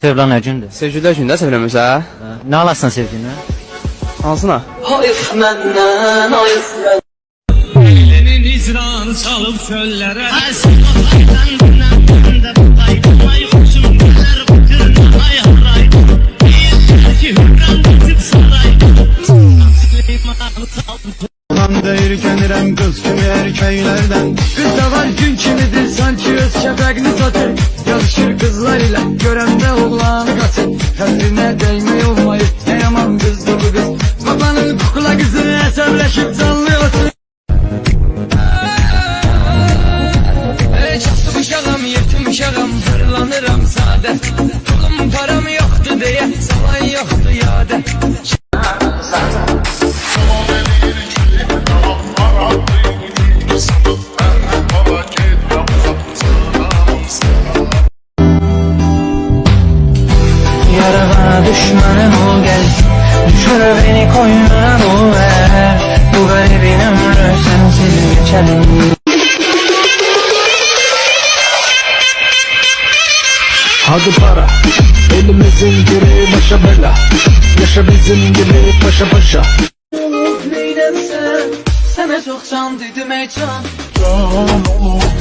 Sev lan Əcündür. Sevgililer günü də sevirəmirsə? Nə alasın sevginə? Hansına? Elinin icran çalıb çöllere Yarama düşmanım ol gel. Düşür beni koynuna bul ver. Bu garibin ömrü sensiz geçelim Hadi para. Elimizin giri başa bela. Yaşa bizim gibi paşa paşa Neylemsen Sana çok can dedim ey can. Can olup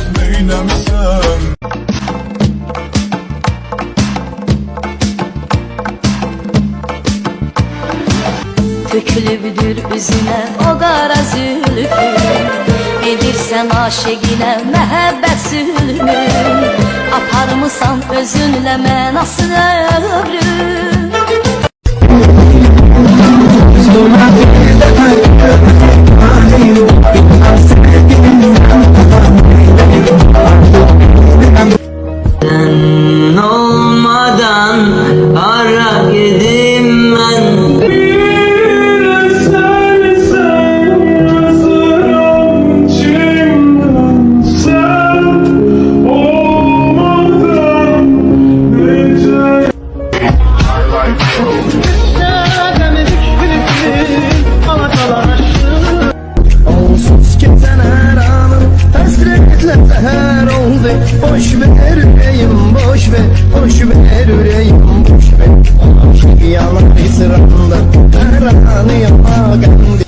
Tökülübdür üzüne o qara zülfü. Edirsən aşeqinə məhəbbət zülmü Aparmısan özünlə mənasız ömrüm oldu Boş ver yüreğim boş ver Boş ver yüreğim boş ver Aşk yalan sıramda Her anı yapagandı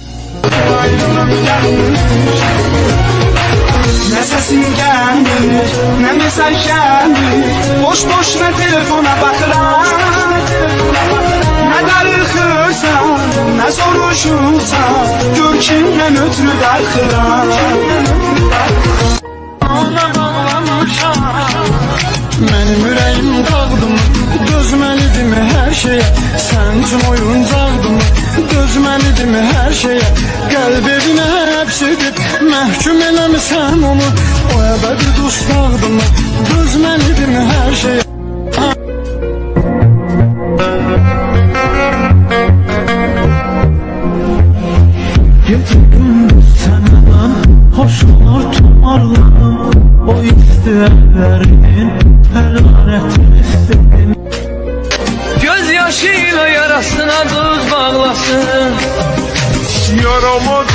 Ne sesin gelir, ne mesaj gelir Boş boşuna telefona bakıram Ne darıxırsan, ne soruşursan Gör kimden ötürü darxıram Benim yüreğim dağdım Dözmelidim her şeye? Sen tüm oyuncağdım Dözmelidim her şeye? Kalp evine hapsedip Mahkum eləmişəm onu. O əbədi dostlardım Dözmelidim her şeye promo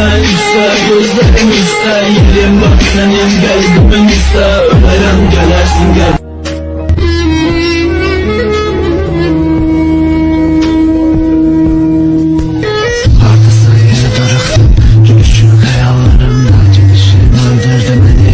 sen üstte gözlerim üstte Yerim bak senin kalbimin üstte Ölerim gelersin gel. Arkası yere darıktım Gülüşün hayallerimde Gidişin öldürdü beni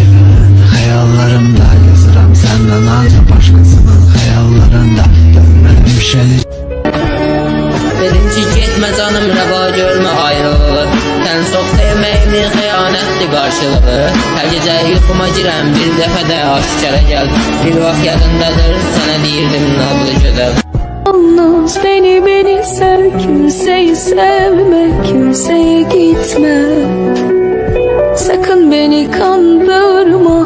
ben çox sevməyimin xəyanətli qarşılığı Hər gecə yuxuma girəm bir dəfə də aşkara gəl Bir vaxt yadındadır sənə deyirdim nablı gözəl Yalnız beni beni sev kimseyi sevme kimseye gitme. Sakın beni kandırma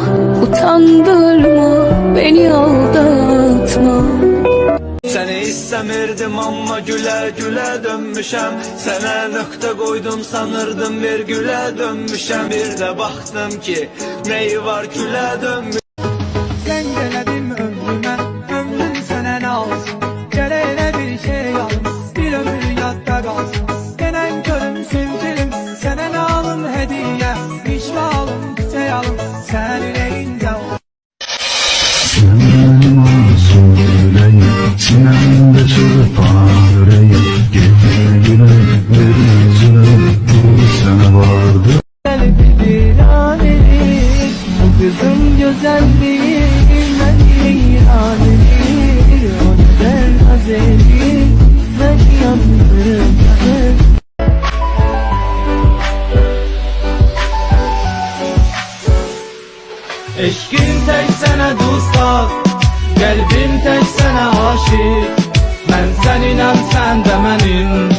utandırma. Beni Seni istemirdim ama güle güle dönmüşem. Sana nokta koydum sanırdım bir güle dönmüşem. Bir de baktım ki neyi var küle dönmüş Sen geledim Sana vardı Güzel değil Ben ihanedir O neden azedir Ben yandım Eşkin tek sene dostlar Kalbim tek sene aşık sen inan sen de menin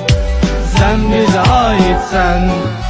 Sen bize aitsen.